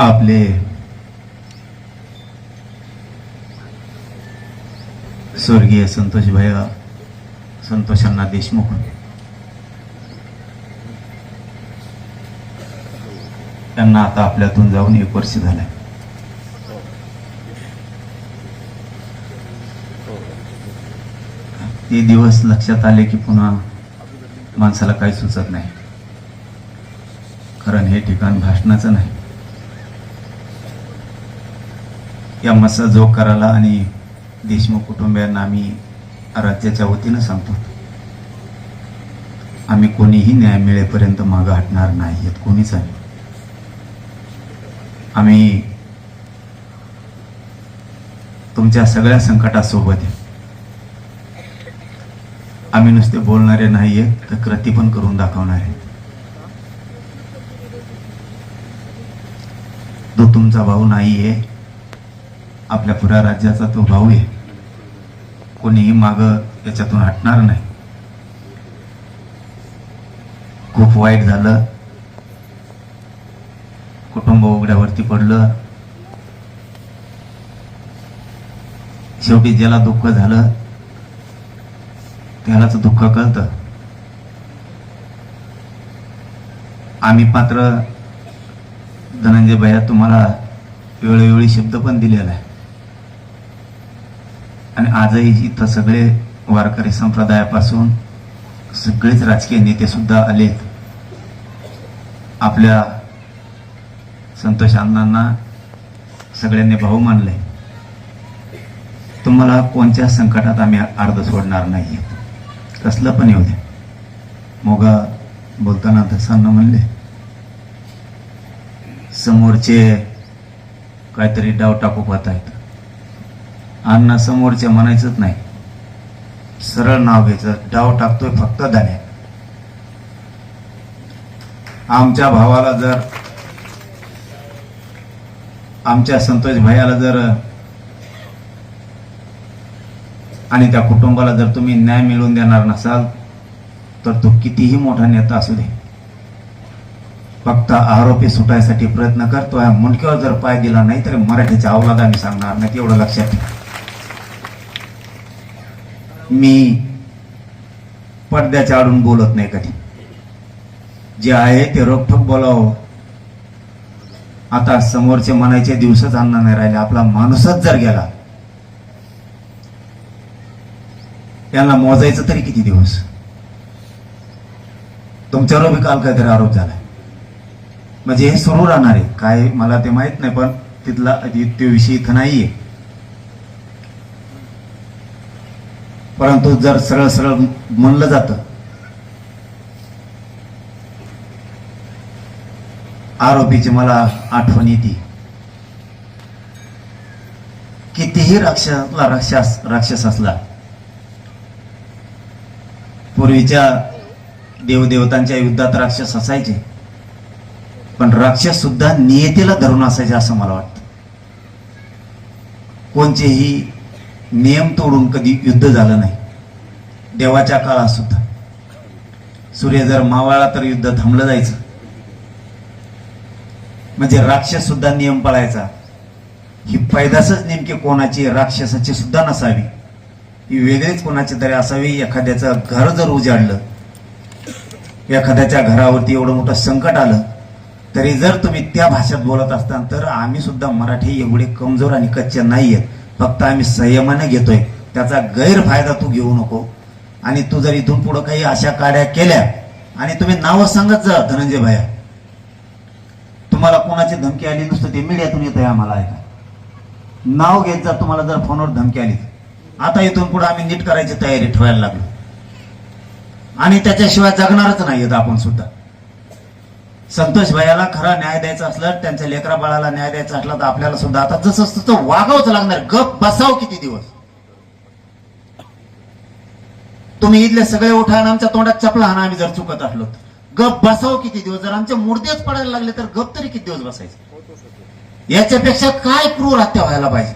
आपले. स्वर्गीय संतोष भैया संतोषांना देशमुख. त्यांना आता आपल्यातून जाऊन एक वर्ष झालंय. ते दिवस लक्षात आले की पुन्हा माणसाला काही सुचत नाही. कारण हे ठिकाण भाषणाचं नाही. या मसा करायला आणि देशमुख कुटुंबियांना आम्ही राज्याच्या वतीनं सांगतो. आम्ही कोणीही न्याय मिळेपर्यंत मागं हटणार नाही आहेत कोणीच आम्ही आम्ही तुमच्या सगळ्या संकटासोबत आहे. आम्ही नुसते बोलणारे नाही आहेत तर कृती पण करून दाखवणार आहे. तो तुमचा भाऊ नाही आहे आपल्या पुऱ्या राज्याचा तो भाऊ आहे. कोणीही माग याच्यातून हटणार नाही. खूप वाईट झालं. कुटुंब उघड्यावरती पडलं. शेवटी ज्याला दुःख झालं त्यालाच दुःख कळतं. आम्ही मात्र धनंजय भैया तुम्हाला वेळोवेळी शब्द पण दिलेला आहे. आणि आजही इथं सगळे वारकरी संप्रदायापासून सगळेच राजकीय नेते सुद्धा आलेत. आपल्या संतोष अण्णांना सगळ्यांनी भाऊ मानले तुम्हाला कोणत्या संकटात आम्ही अर्ध सोडणार नाही कसलं पण येऊ दे मोगा बोलताना धसांना म्हणले समोरचे काहीतरी डाव टाकू पाहत अन्न अण्णा समोरचे म्हणायचंच नाही. सरळ नाव घ्यायचं. डाव टाकतोय फक्त धान्या. आमच्या भावाला जर आमच्या संतोष भैयाला जर आणि त्या कुटुंबाला जर तुम्ही न्याय मिळवून देणार नसाल तर तो कितीही मोठा नेता असू दे. फक्त आरोपी सुटायसाठी प्रयत्न करतोय. मुंडक्यावर जर पाय दिला नाही तर मराठीच्या अवलादाने आम्ही सांगणार नाही. एवढं लक्षात ठेवा. मी पडद्याच्या आडून बोलत नाही कधी. जे आहे ते रोखठोक बोलावं. आता समोरचे म्हणायचे दिवसच आणणार नाही राहिले. आपला माणूसच जर गेला यांना मोजायचं तरी किती दिवस? तुमच्यावर बी काल काहीतरी आरोप झालाय. म्हणजे हे सुरू राहणार आहे. काय मला ते माहीत नाही पण तिथला ते विषय इथं नाहीये. परंतु जर सरळ सरळ म्हणलं जातं आरोपीची मला आठवण येते. कितीही राक्षसला राक्षस राक्षस असला पूर्वीच्या देवदेवतांच्या युद्धात राक्षस असायचे पण राक्षस सुद्धा नियतीला धरून असायचे असं मला वाटतं. कोणतेही नियम तोडून कधी युद्ध झालं नाही. देवाच्या काळात सुद्धा. सूर्य जर मावळला तर युद्ध थांबलं जायचं. म्हणजे राक्षस सुद्धा नियम पाळायचा. ही पैदासच नेमकी कोणाची राक्षसाची सुद्धा नसावी. ही वेगळीच कोणाची तरी असावी एखाद्याचं घर जर उजाडलं एखाद्याच्या घरावरती एवढं मोठं संकट आलं तरी जर तुम्ही त्या भाषेत बोलत असताल तर आम्ही सुद्धा मराठी एवढे कमजोर आणि कच्चे नाही आहेत फक्त आम्ही संयमाने घेतोय. त्याचा गैरफायदा तू घेऊ नको. आणि तू जर इथून पुढं काही अशा काड्या केल्या आणि तुम्ही नावं सांगत जा धनंजय भैया. तुम्हाला कोणाची धमकी आली नुसतं ते मीडियातून येत आहे आम्हाला ऐका. नाव घेत जा तुम्हाला जर फोनवर धमकी आली. आता इथून पुढे आम्ही नीट करायची तयारी ठेवायला लागलो. आणि त्याच्याशिवाय जगणारच नाहीत आपण सुद्धा. संतोष भैयाला खरा न्याय द्यायचा असला त्यांच्या लेकरा बाळाला न्याय द्यायचा असला तर आपल्याला सुद्धा आता जसं तसं वागावंच लागणार गप बसाव किती दिवस? तुम्ही इथले सगळे उठा आणि आमच्या तोंडात चपला हाना आम्ही जर चुकत असलो गप बसाव किती दिवस? जर आमचे मुर्देच पडायला लागले तर गप तरी किती दिवस बसायचे? याच्यापेक्षा काय क्रूर हत्या व्हायला पाहिजे?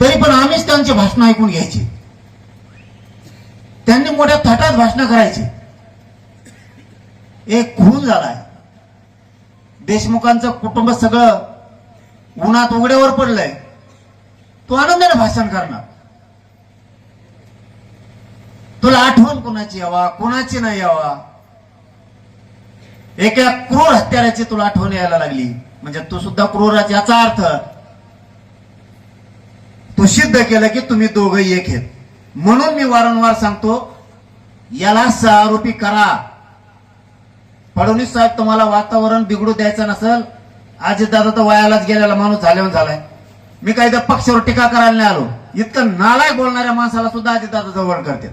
तरी पण आम्हीच त्यांची भाषणं ऐकून घ्यायची. त्यांनी मोठ्या थाटात भाषणं करायची. एक खून झालाय. देशमुखांचं कुटुंब सगळं उन्हात उघड्यावर पडलंय. तो आनंदाने भाषण करणार. तुला आठवण कोणाची यावा कोणाची नाही यावा? एका क्रूर हत्याराची तुला आठवण यायला लागली. म्हणजे तू सुद्धा क्रूराच याचा अर्थ तू सिद्ध केलं की तुम्ही दोघही एक आहेत. म्हणून मी वारंवार सांगतो याला सहारोपी करा. फडणवीस साहेब तुम्हाला वातावरण बिघडू द्यायचं नसेल दादा तर वयालाच गेलेला माणूस झाल्यावर झालाय. मी काही त्या पक्षावर टीका करायला नाही आलो. इतकं नालाय बोलणाऱ्या माणसाला सुद्धा अजितदादा जवळ करतात.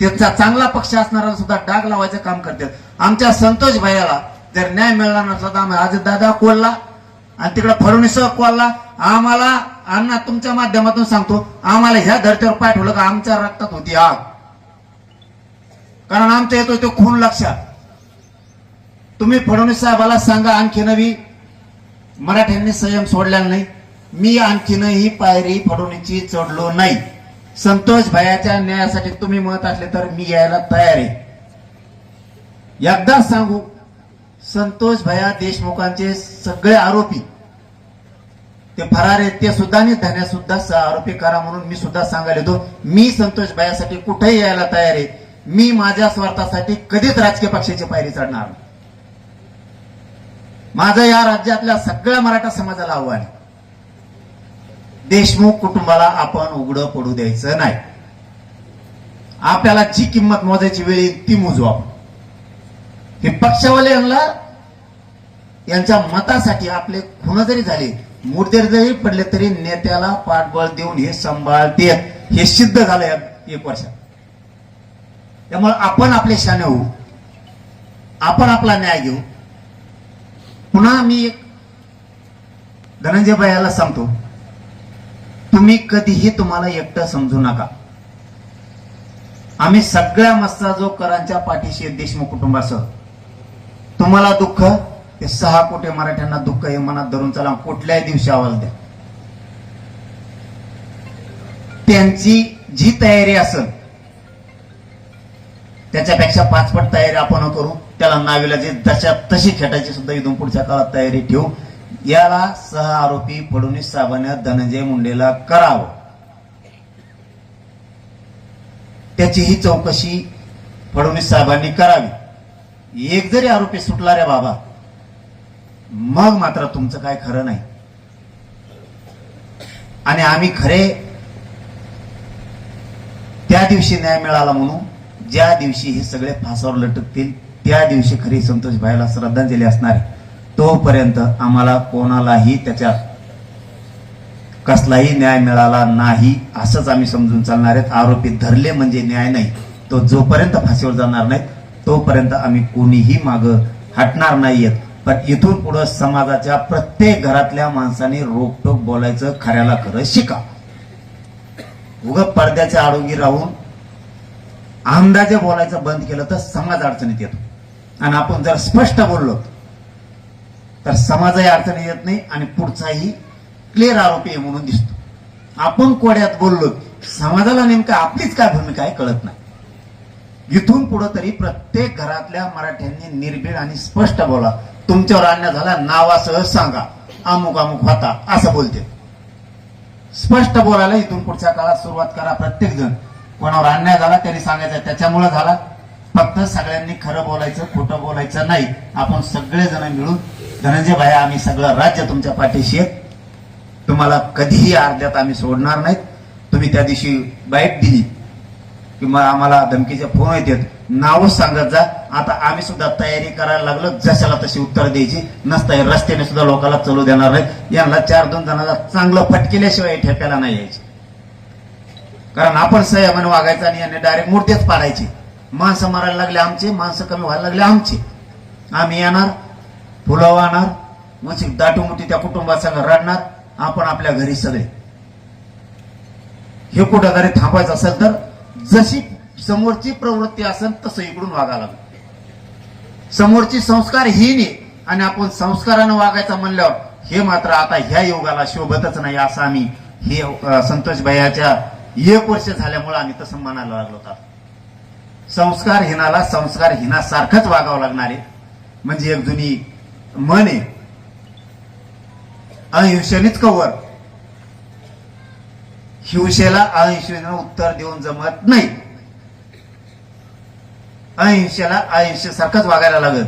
त्याचा चांगला पक्ष असणारा सुद्धा डाग लावायचं काम करतात. आमच्या संतोष भैयाला जर न्याय मिळणार नसला तर आम्ही अजितदादा कोल्हा आणि तिकडे फडणवीस कोल्हा. आम्हाला अण्णा तुमच्या माध्यमातून सांगतो आम्हाला ह्या धर्तीवर पाठवलं का आमच्या रक्तात होती आग. कारण आमच्या येतो तो खून लक्षात. तुम्ही फडणवीस साहेबाला सांगा आणखी नवी मराठ्यांनी संयम सोडलेला नाही. मी आणखीनही पायरी फडणवीसची चढलो नाही. संतोष भयाच्या न्यायासाठी तुम्ही मत असले तर मी यायला तयार आहे. एकदा सांगू संतोष भया देशमुखांचे सगळे आरोपी ते फरार आहेत ते सुद्धा आणि धन्या सुद्धा आरोपी करा म्हणून मी सुद्धा सांगायला येतो. मी संतोष भयासाठी कुठेही यायला तयार आहे. मी माझ्या स्वार्थासाठी कधीच राजकीय पक्षाची पायरी चढणार नाही. माझं या राज्यातल्या सगळ्या मराठा समाजाला आव्हान आहे. देशमुख कुटुंबाला आपण उघडं पडू द्यायचं नाही. आपल्याला जी किंमत मोजायची वेळ येईल ती मोजू आपण. हे पक्षवाले यांना यांच्या मतासाठी आपले खुण जरी झाले मुर्दे जरी पडले तरी नेत्याला पाठबळ देऊन हे सांभाळते. हे सिद्ध झालं या एक वर्षात. त्यामुळे आपण आपले शाने होऊ. आपण आपला न्याय घेऊ. पुन्हा मी एक धनंजय बायाला सांगतो तुम्ही कधीही तुम्हाला एकटं समजू नका. आम्ही सगळ्या मस्साजोगकरांच्या पाठीशी देशमुख कुटुंबासह. तुम्हाला दुःख? हे सहा कोटी मराठ्यांना दुःख हे मनात धरून चला कुठल्याही दिवशी आवाज द्या. त्यांची जी तयारी असेल त्याच्यापेक्षा पाचपट तयारी आपण करू. त्याला नाविलाची जे तशा तशी खेटायची सुद्धा इथून पुढच्या काळात तयारी ठेवू. याला सह आरोपी फडणवीस साहेबांनी धनंजय मुंडेला करावं. त्याची ही चौकशी फडणवीस साहेबांनी करावी. एक जरी आरोपी सुटला रे बाबा मग मात्र तुमचं काय खरं नाही. आणि आम्ही खरे त्या दिवशी न्याय मिळाला म्हणून ज्या दिवशी हे सगळे फासावर लटकतील त्या दिवशी खरी संतोष भाईला श्रद्धांजली असणार तोपर्यंत आम्हाला कोणालाही त्याच्यात कसलाही न्याय मिळाला नाही असंच आम्ही समजून चालणार आहेत. आरोपी धरले म्हणजे न्याय नाही. तो जोपर्यंत फाशीवर जाणार नाही तोपर्यंत आम्ही कोणीही माग हटणार नाहीयेत. पण इथून पुढे समाजाच्या प्रत्येक घरातल्या माणसाने रोकटोक बोलायचं खऱ्याला खरं शिका. उग पडद्याच्या आडोगी राहून अंदाजे बोलायचं बंद केलं तर समाज अडचणीत येतो. आणि आपण जर स्पष्ट बोललो तर समाजही अडचणी येत नाही आणि पुढचाही क्लिअर आरोपी आहे म्हणून दिसतो. आपण कोड्यात बोललो समाजाला नेमकं आपलीच काय भूमिका आहे कळत नाही. इथून पुढे तरी प्रत्येक घरातल्या मराठ्यांनी निर्भीड आणि स्पष्ट बोला. तुमच्यावर अन्याय झाला नावासह सांगा. अमुक अमुक होता असं बोलते. स्पष्ट बोलायला इथून पुढच्या काळात सुरुवात करा प्रत्येक जण कोणावर अन्याय झाला त्यांनी सांगायचं त्याच्यामुळे झाला. फक्त सगळ्यांनी खरं बोलायचं खोटं बोलायचं नाही. आपण सगळे जण मिळून धनंजय भाया आम्ही सगळं राज्य तुमच्या पाठीशी आहे. तुम्हाला कधीही अर्ध्यात आम्ही सोडणार नाहीत. तुम्ही त्या दिवशी बाईट दिली. किंवा आम्हाला धमकीचे फोन येतात. नावच सांगत जा. आता आम्ही सुद्धा तयारी करायला लागलो. जशाला तशी उत्तर द्यायची. नसता रस्त्याने सुद्धा लोकांना चलू देणार नाही यांना चार दोन जणांना चांगलं फटकेल्याशिवाय ठेप्याला नाही यायची. कारण आपण संयमाने वागायचं आणि यांनी डायरेक्ट मूर्तीच पाडायची. माणसं मारायला लागले आमचे माणसं कमी व्हायला लागले आमचे. आम्ही येणार फुलावं आणणार म्हणजे दाटूमुठी त्या कुटुंबासंग रडणार आपण आपल्या घरी सगळे. हे कुठं तरी थांबायचं असेल तर जशी समोरची प्रवृत्ती असेल तसं इकडून वागायला लागलं. समोरची संस्कारहीन नाही आणि आपण संस्कारानं वागायचं म्हणल्यावर हे मात्र आता ह्या योगाला शोभतच नाही असं आम्ही हे संतोष भैयाच्या एक वर्ष झाल्यामुळे आम्ही तसं म्हणायला लागलो होता. संस्कार हिनाला संस्कार हिनासारखंच वागावं लागणार आहे. म्हणजे एक जुनी मन आहे. अहिंसेनेच कवर हिंसेला अहिंसेनं उत्तर देऊन जमत नाही. अहिंसेला अहिंसेसारखंच वागायला लागत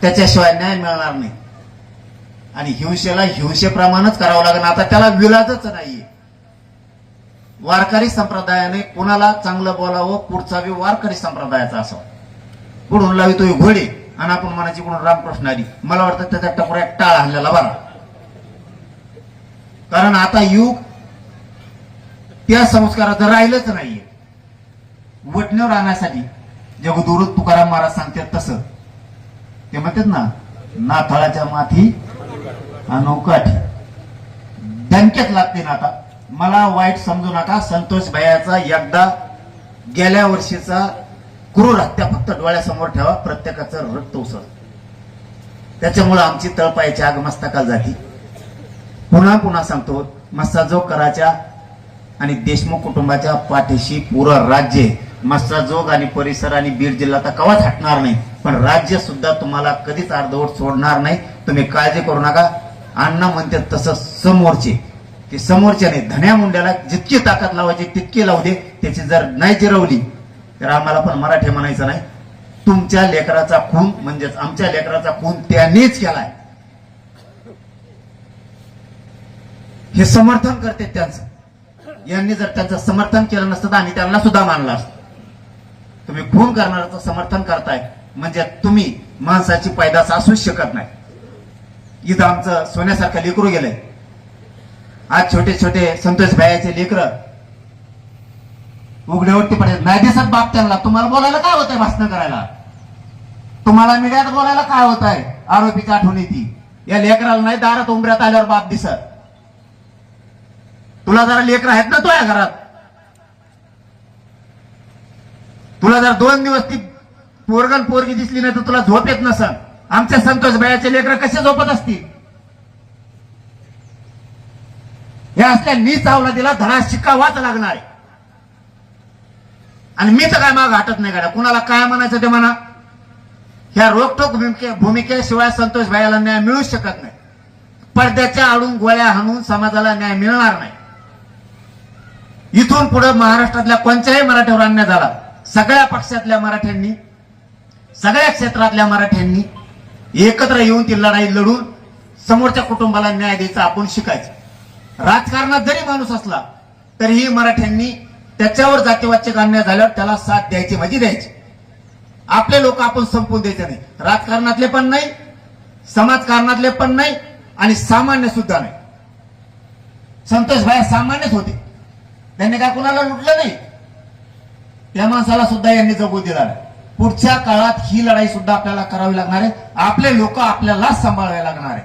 त्याच्याशिवाय न्याय मिळणार नाही. आणि हिंसेला हिंसेप्रमाणेच करावं लागेल. आता त्याला विलाजच नाहीये. वारकरी संप्रदायाने कुणाला चांगलं बोलावं पुढचा बी वारकरी संप्रदायाचा असावा पुढून लावितोय घोडे आणि आपण म्हणायची कोण रामकृष्ण आली. मला वाटतं त्याच्या टकोऱ्यात टाळ हल्ल्याला बरा. कारण आता युग त्या संस्काराचं राहिलंच नाहीये. वटण्यावर राहण्यासाठी जगदुरु तुकाराम महाराज सांगतात तसं. ते म्हणतात ना नाथाळाच्या माथी अनोकाठी. दणक्यात लागते ना आता मला वाईट समजू नका. संतोष भैयाचा एकदा गेल्या वर्षीचा क्रूर हत्या फक्त डोळ्यासमोर ठेवा. प्रत्येकाचं रक्त उसळ. त्याच्यामुळे आमची तळपायची आग मस्तकाल जाती. पुन्हा पुन्हा सांगतो मस्साजोग कराच्या आणि देशमुख कुटुंबाच्या पाठीशी पुरं राज्य आहे. मस्साजोग आणि परिसर आणि बीड जिल्हा तर कवाच हटणार नाही? पण राज्य सुद्धा तुम्हाला कधीच अर्धवट सोडणार नाही. तुम्ही काळजी करू नका. अण्णा म्हणते तसं समोरचे. की समोरच्याने धन्या मुंड्याला जितकी ताकद लावायची तितकी लावू दे. त्याची जर नाही जिरवली तर आम्हाला पण मराठी म्हणायचं नाही. तुमच्या लेकराचा खून म्हणजेच आमच्या लेकराचा खून त्यांनीच केलाय. हे समर्थन करते त्यांचं. यांनी जर त्यांचं समर्थन केलं नसतं तर आम्ही त्यांना सुद्धा मानलं असतं. तुम्ही खून करणाऱ्याचं समर्थन करताय म्हणजे तुम्ही माणसाची पैदास असूच शकत नाही. इथं आमचं सोन्यासारखं लेकरू गेलंय. आज छोटे छोटे संतोष भायाचे लेकर उघड्यावरती पडेल नाही दिसत बाप त्यांना. तुम्हाला बोलायला काय होतंय भाषण करायला? तुम्हाला मीडियात बोलायला काय होत आहे आरोपीची आठवण येते या लेकराला नाही दारात उंबऱ्यात आल्यावर बाप दिसत. तुला जरा लेकर आहेत ना तुझ्या घरात? तुला जर दोन दिवस ती पोरगण पोरगी दिसली नाही तर तुला झोप येत नसन. आमच्या संतोष भयाचे लेकर कसे झोपत असतील? हे असल्या नीच अवलादीला धडा शिकावाच लागणार. आहे आणि मी तर काय माग हटत नाही गाड्या. कुणाला काय म्हणायचं ते म्हणा. ह्या रोखोक भूमिके भूमिकेशिवाय संतोष भाईला न्याय मिळू शकत नाही. पडद्याच्या आडून गोळ्या हाणून समाजाला न्याय मिळणार नाही. इथून पुढे महाराष्ट्रातल्या कोणत्याही मराठ्यावर अन्याय झाला. सगळ्या पक्षातल्या मराठ्यांनी सगळ्या क्षेत्रातल्या मराठ्यांनी एकत्र येऊन ती लढाई लढून समोरच्या कुटुंबाला न्याय द्यायचा आपण शिकायचं. राजकारणात जरी माणूस असला तरीही मराठ्यांनी त्याच्यावर जातीवाच्य अन्याय झाल्यावर त्याला साथ द्यायची म्हणजे द्यायची. आपले लोक आपण संपवून द्यायचे नाही. राजकारणातले पण नाही समाजकारणातले पण नाही आणि सामान्य सुद्धा नाही. संतोष भाई सामान्यच होते. त्यांनी काय कुणाला लुटलं नाही? त्या माणसाला सुद्धा यांनी जगू दिला पुढच्या काळात ही लढाई सुद्धा आपल्याला करावी लागणार आहे. आपले लोक आपल्याला सांभाळावे लागणार आहे.